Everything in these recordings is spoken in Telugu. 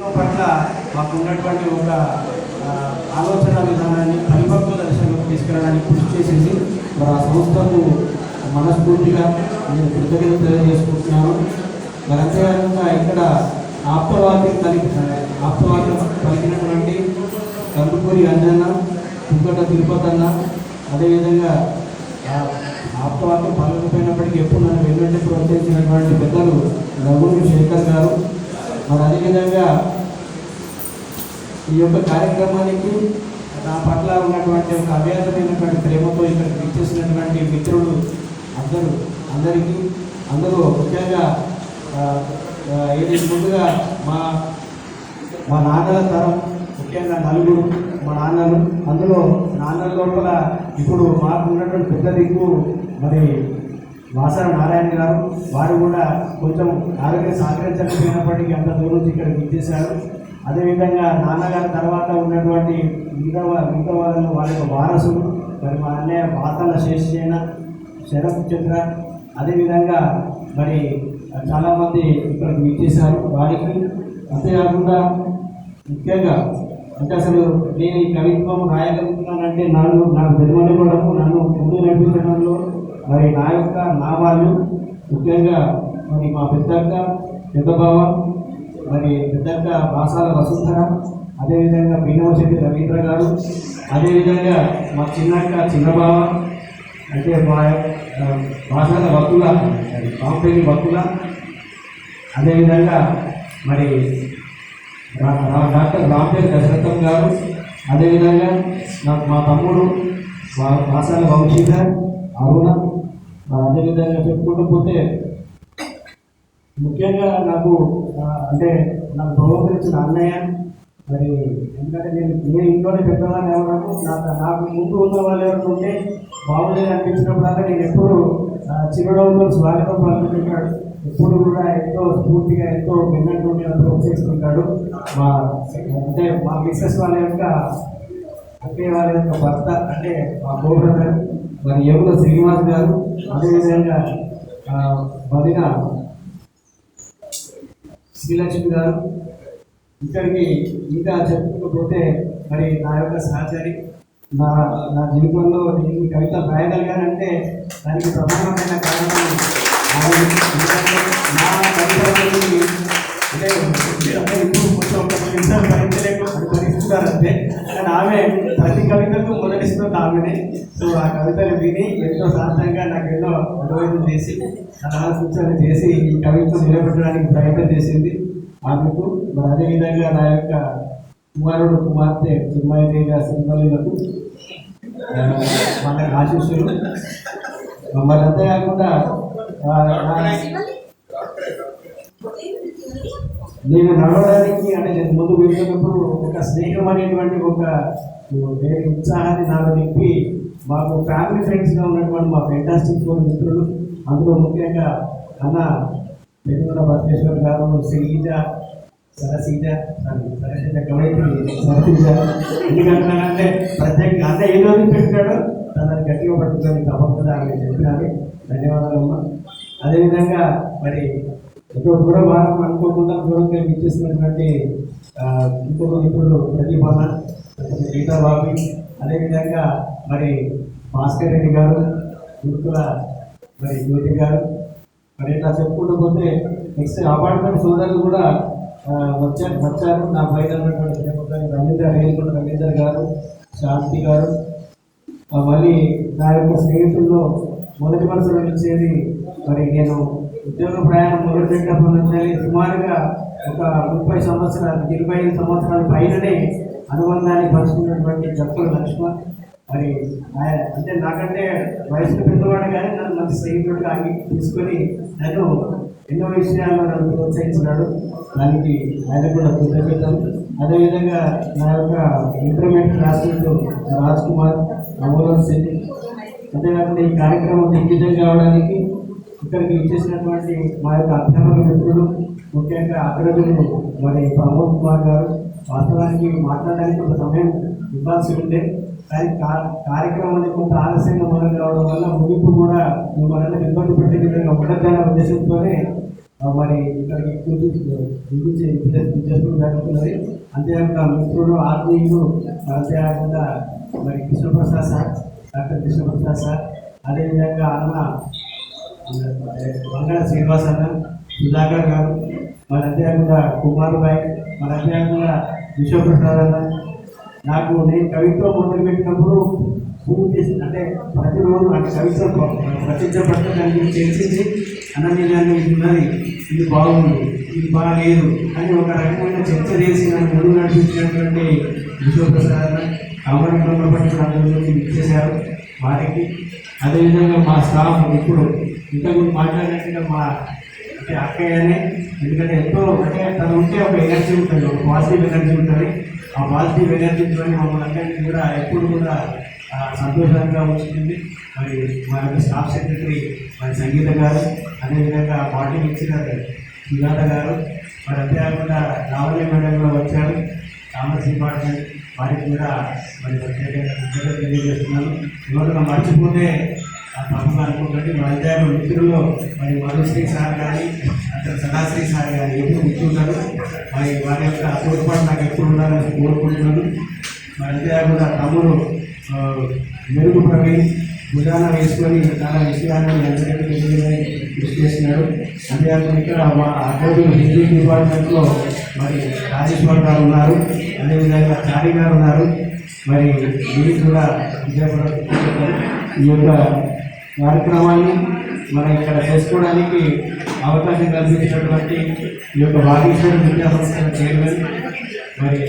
పట్ల మాకు ఉన్నటువంటి ఒక ఆలోచన విధానాన్ని పరిపక్వ దర్శనంలోకి తీసుకెళ్ళడానికి కృషి చేసింది. మరి ఆ సంస్థకు మనస్ఫూర్తిగా నేను కృతజ్ఞత తెలియజేసుకుంటున్నాను. మరి అంతేకాకుండా ఇక్కడ ఆప్తవాక్యం కలిపి ఆప్తవాక్యం కలిగినటువంటి కందుకూరి అంజన్న కుంకట తిరుపతి అన్న అదేవిధంగా ఆ ఆప్తవాక్యం ఎప్పుడు నన్ను వెన్నంటే ప్రోత్సహించినటువంటి పెద్దలు రఘుని శేఖర్ గారు. మరి అదేవిధంగా ఈ యొక్క కార్యక్రమానికి నా పట్ల ఉన్నటువంటి ఒక అభ్యాసమైనటువంటి ప్రేమతో ఇక్కడ ఇచ్చేసినటువంటి మిత్రులు అందరూ అందరికీ అందరూ ముఖ్యంగా ఆ, ఏది ముందుగా మా మా నాన్నల తరం ముఖ్యంగా నలుగురు మా నాన్నలు అందులో నాన్నల లోపల ఇప్పుడు మాకు ఉన్నటువంటి పెద్ద దిక్కు మరి వాసన నారాయణ గారు వారు కూడా కొంచెం ఆరోగ్యం సహకరించకపోయినప్పటికీ అంత దూరం నుంచి ఇక్కడికి ఇచ్చేశారు అదేవిధంగా నాన్నగారి తర్వాత ఉన్నటువంటి మిగతా మిగతా వాళ్ళు వాళ్ళ యొక్క వారసులు మరి మా అన్నయ్య పాతల శేషసేన శరత్ చంద్ర అదేవిధంగా మరి చాలామంది ఇక్కడికి విచ్చేశారు. వారికి అంతేకాకుండా ముఖ్యంగా అంటే అసలు నేను ఈ కవిత్వం రాయగలుగుతున్నానంటే నన్ను నాకు జన్మనివ్వడము నన్ను ముందు నడిపించడంలో మరి నా యొక్క నా వాళ్ళు ముఖ్యంగా మరి మా పెద్దక్క పెద్దబావ మరి పెద్దక్క బాసాల వసుంధర అదేవిధంగా భీమశెట్టి రవీంద్ర గారు అదేవిధంగా మా చిన్నక్క చిన్నబావ అంటే మా బాసాల భక్తుల వక్కుల కాంపెనీ భక్తుల అదేవిధంగా మరి డాక్టర్ రాంపేర్ దశరథం గారు అదేవిధంగా నాకు మా తమ్ముడు మా వాసాల వంశీధర్ అవునా? అదేవిధంగా చెప్పుకుంటూ పోతే ముఖ్యంగా నాకు అంటే నాకు ప్రోత్సహించిన అన్నయ్య మరి ఎందుకంటే నేను నేను ఇంట్లోనే పెద్దవాళ్ళు ఎవరాను నాకు నాకు ముందు ఉన్న వాళ్ళు ఎవరు ఉంటే బాగులేదు అనిపించినప్పుడల్లా నేను ఎప్పుడు ఆ, చిరునవ్వుతో స్వాగతం పలుకుతుంటాడు ఎప్పుడు కూడా ఎంతో స్ఫూర్తిగా ఎంతో విన్నట్టుండి ప్రోత్సహిస్తుంటాడు మా అంటే మా మిస్సెస్ వాళ్ళ యొక్క అక్కయ్య వాళ్ళ యొక్క భర్త అంటే మా గోబ్రదర్. మరి ఎవరు శ్రీనివాస్ గారు అదేవిధంగా ఆ, వదిన శ్రీలక్ష్మి గారు ఇక్కడికి ఇంకా చెప్పుకోకపోతే మరి నా యొక్క సహచరి నా నా జీవితంలో నేను కవిత రాయగలిగానంటే దానికి ప్రధానమైన కారణం నా కవితలకి అంటే ఇప్పుడు కొంచెం భరించలేక భరిస్తున్నారు కానీ ఆమె ప్రతి కవితకు మొదటిస్తుంది ఆమెనే. నాకు ఎన్నో చేసి సూచన చేసి ఈ కవిత్వం నిలబెట్టడానికి ప్రయత్నం చేసింది. అందుకు మరి అదేవిధంగా నా యొక్క కుమారుడు కుమార్తె చిన్మయ తేజ సింహలకు వాళ్ళకి ఆశీస్సులు. మరి అంతే కాకుండా నేను నడవడానికి అంటే నేను ముందు వెళ్ళినప్పుడు ఒక స్నేహం అనేటువంటి ఒక ఉత్సాహాన్ని నాలో నింపి మాకు ఫ్యామిలీ ఫ్రెండ్స్గా ఉన్నటువంటి మా ఫెంటాస్టిక్ ఫోర్ మిత్రులు. అందులో ముఖ్యంగా అన్న వెనుగొండ భద్రేశ్వర్ గారు శ్రీజ సరసీజ సరసీజ కవైత్రి సరసీజ. ఎందుకంటున్నానంటే ప్రత్యేకంగా అన్న ఏ రోజు పెట్టాడో తనని గట్టిగా పట్టుకొని తప్పకుండా ఆమె చెప్పినారు ధన్యవాదాలు అమ్మ. అదేవిధంగా మరి ఇప్పుడు కూడా వారం అనుకోకుండా దూరంగా ఇచ్చేసినటువంటి ఆ, ఇంకొక మిత్రులు ప్రదీపాన గీతా అదేవిధంగా మరి భాస్కర్ రెడ్డి గారు గుర్తుల మరి జ్యోతి గారు మరి ఇట్లా చెప్పుకుంటూ పోతే నెక్స్ట్ అపార్ట్మెంట్ సోదరులు కూడా వచ్చారు వచ్చారు. నా పైన ఉన్నటువంటి ప్రేమకారి రవీందర్ రేల్కొండ రవీందర్ గారు శాంతి గారు. మళ్ళీ నా యొక్క స్నేహితుల్లో మొదటి మనసులో వచ్చేది మరి నేను ఉద్యోగ ప్రయాణం మొదలుపెట్టినప్పటి నుంచి సుమారుగా ఒక ముప్పై సంవత్సరాలు ఇరవై ఐదు సంవత్సరాల పైననే అనుబంధాన్ని పంచుకున్నటువంటి జక్కుల లక్ష్మణ్. మరి ఆయన అంటే నాకంటే వయసు పెద్దవాడు కానీ నన్ను మంచి స్నేహితుడిగా తీసుకొని నన్ను ఎన్నో విషయాల్లో నన్ను ప్రోత్సహించినాడు. దానికి ఆయన కూడా కృతజ్ఞతలు. అదేవిధంగా నా యొక్క ఇంటర్మీడియట్ క్లాస్మేట్ రాజ్ కుమార్ అమోలన్ సింగ్. అంతేకాకుండా ఈ కార్యక్రమం దిగ్విజయం కావడానికి ఇక్కడికి ఇచ్చేసినటువంటి మా యొక్క అధ్యాపక మిత్రులు ముఖ్యంగా అగ్రజులు మరి ప్రమోద్ కుమార్ గారు. వాస్తవానికి మాట్లాడడానికి కొంత సమయం ఇవ్వాల్సి ఉండే. కానీ కార్యక్రమం అనేది కొంత ఆలస్యంగా మొదలు కావడం వల్ల ముగింపు కూడా మిమ్మల్ని ఇబ్బంది పెట్టే విధంగా ఉండదనే ఉద్దేశంతోనే మరి ఇక్కడికి గురించి చేసుకుని జరుగుతున్నది అంతేకాక మిత్రులు ఆత్మీయులు అంతేకాకుండా మరి Krishnaprasad sir doctor Krishnaprasad sir అదేవిధంగా అన్న మంగళ శ్రీనివాస్ అన్న సుధాకర్ గారు మరి అంతేకాకుండా కుమార్ బాయ్ మరి అంతేకాకుండా విశ్వప్రసాద్ అన్న నాకు నేను కవిత్వం మొదలుపెట్టినప్పుడు పూర్తి అంటే ప్రతిరోజు నాకు కవిత్వం రచించబడితే దాని తెలిసింది. అన్న నేను దాన్ని ఇది ఉన్నది. ఇది బాగుంది. ఇది బాగాలేదు అని ఒక రకమైన చర్చ చేసి నన్ను ముందు నడిపించినటువంటి విశ్వప్రసాద్ కామరంలో పట్టి నా ఇచ్చేశారు వారికి. అదేవిధంగా మా స్టాఫ్ ఇప్పుడు ఇంతకుముందు మాట్లాడినట్టుగా మా అంటే అక్కయ్యనే. ఎందుకంటే ఎంతో అంటే తను ఉంటే ఒక ఎనర్జీ ఉంటుంది ఒక పాజిటివ్ ఎనర్జీ ఉంటుంది. ఆ పాజిటివ్ ఎనర్జీతో మమ్మల్ని అందరినీ కూడా ఎప్పుడు కూడా సంతోషంగా ఉంచుతుంది. మరి మా యొక్క స్టాఫ్ సెక్రటరీ మరి సంగీత గారు అదేవిధంగా పార్టీ ఇచ్చిన సుజాత గారు మరి అంతేకాకుండా రావణి మేడం కూడా వచ్చారు. కామర్స్ డిపార్ట్మెంట్ వారికి కూడా మరి ప్రత్యేకంగా తెలియజేస్తున్నాను. ఇవాళ మర్చిపోతే తప్పుగా అనుకోకండి మా విద్యార్థి మిత్రుల్లో మరి మనుశ్రీ సార్ కానీ అక్కడ సదాశ్రీ సార్ కానీ ఎప్పుడు కూర్చుంటారు. మరి వారి యొక్క తోడ్పాటు నాకు ఎప్పుడు ఉండాలని కోరుకుంటున్నాను. మరి అంతేకాకుండా తమ్ముడు మెరుగు ప్రవీణ్ భుజాన వేసుకొని చాలా విషయాన్ని అందరికీ తెలియజేయడానికి కృషి చేస్తున్నాడు. అంతేకాకుండా ఇక్కడ మా అడ్డోడు హిందీ డిపార్ట్మెంట్లో మరి రాజేశ్వర్ గారు ఉన్నారు. అదేవిధంగా చారి గారు ఉన్నారు. మరి మీరు కూడా విజయపడ ఈ యొక్క కార్యక్రమాన్ని మనం ఇక్కడ చేసుకోవడానికి అవకాశం కల్పించినటువంటి ఈ యొక్క వాగీశ్వర విద్యాసంస్థల చైర్మన్ మరి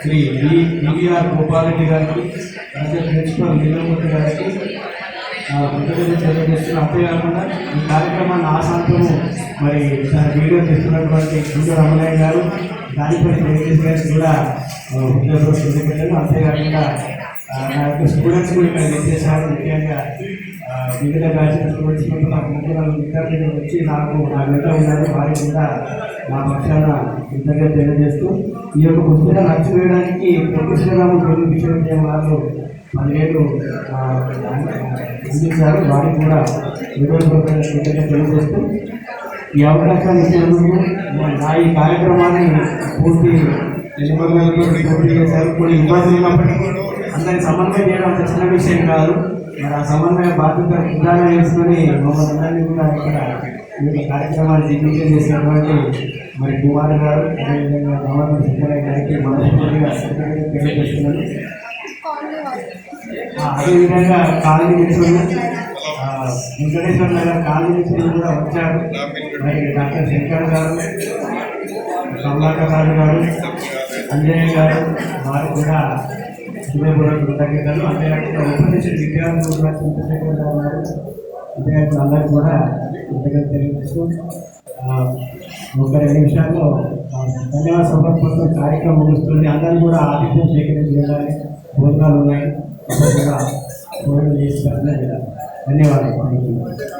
శ్రీ డి డివిఆర్ గోపాలరెడ్డి గారికి అలాగే ప్రిన్సిపల్ నీలమూర్తి గారికి ఆ, కృతజ్ఞతలు తెలియజేస్తున్న అంతేకాకుండా ఈ కార్యక్రమాన్ని ఆశాంతము మరి దాని వీడియో చేస్తున్నటువంటి గుండె రమణయ్య గారు దానిపై తెలియజేసి గారికి కూడా ఆ, హృదయపూర్వక కృతజ్ఞతలు అంతేకాకుండా నా యొక్క స్టూడెంట్స్ కూడా ఇక్కడ చేశారు ముఖ్యంగా వివిధ బ్యాచెస్ స్టూడెంట్స్ కూడా నాకు ముఖ్యంగా విద్యార్థులు వచ్చి నాకు నా వెంట ఉన్నారు. వారికి కూడా నా పక్షాన కృతజ్ఞత తెలియజేస్తూ ఈ యొక్క పుస్తకం నచ్చి వేయడానికి తెలుగు విశ్వవిద్యాలయం వారు పదిహేడు ఆ, అందించారు. వారికి కూడా కృతజ్ఞత తెలియజేస్తూ ఈ అవకాశాన్ని ఇచ్చినందుకు నా ఈ కార్యక్రమాన్ని పూర్తి నిబంధనలతో పూర్తి చేశారు. కొన్ని ఇబ్బందులు ఉన్నప్పటికీ అందరి సమన్వయం చేయడం అంత చిన్న విషయం కాదు. మరి ఆ సమన్వయ బాధ్యత విధానం చేసుకుని మమ్మల్ని అందరినీ కూడా ఇక్కడ ఈ కార్యక్రమాలు కార్యక్రమాన్ని దిగ్విజయం చేసినటువంటి మరి కుమార్ గారు అదేవిధంగా గవర్నర్ సుబ్బయ్య గారికి మనస్ఫూర్తిగా కృతజ్ఞతలు తెలియజేస్తున్నాను అదేవిధంగా కాలనీ మిత్రులు వెంకటేశ్వర నగర్ కాలనీ మిత్రులు కూడా వచ్చారు. మరి డాక్టర్ శంకర్ గారు కమలాకర్ గారు అంజయ్య గారు వారు కూడా హృదయపూర్వక అంతేకాకుండా కూడా ఉన్నారు. అంతేకాకుండా అందరూ కూడా కృతజ్ఞత తెలియజేస్తూ ఒక రెండు నిమిషాల్లో ధన్యవాద సమర్పణ కార్యక్రమం ముగుస్తుంది. అందరూ కూడా ఆతిథ్యం స్వీకరించాలని భోజనాలు ఉన్నాయి. అందరూ కూడా భోజనం ధన్యవాదాలు. Thank you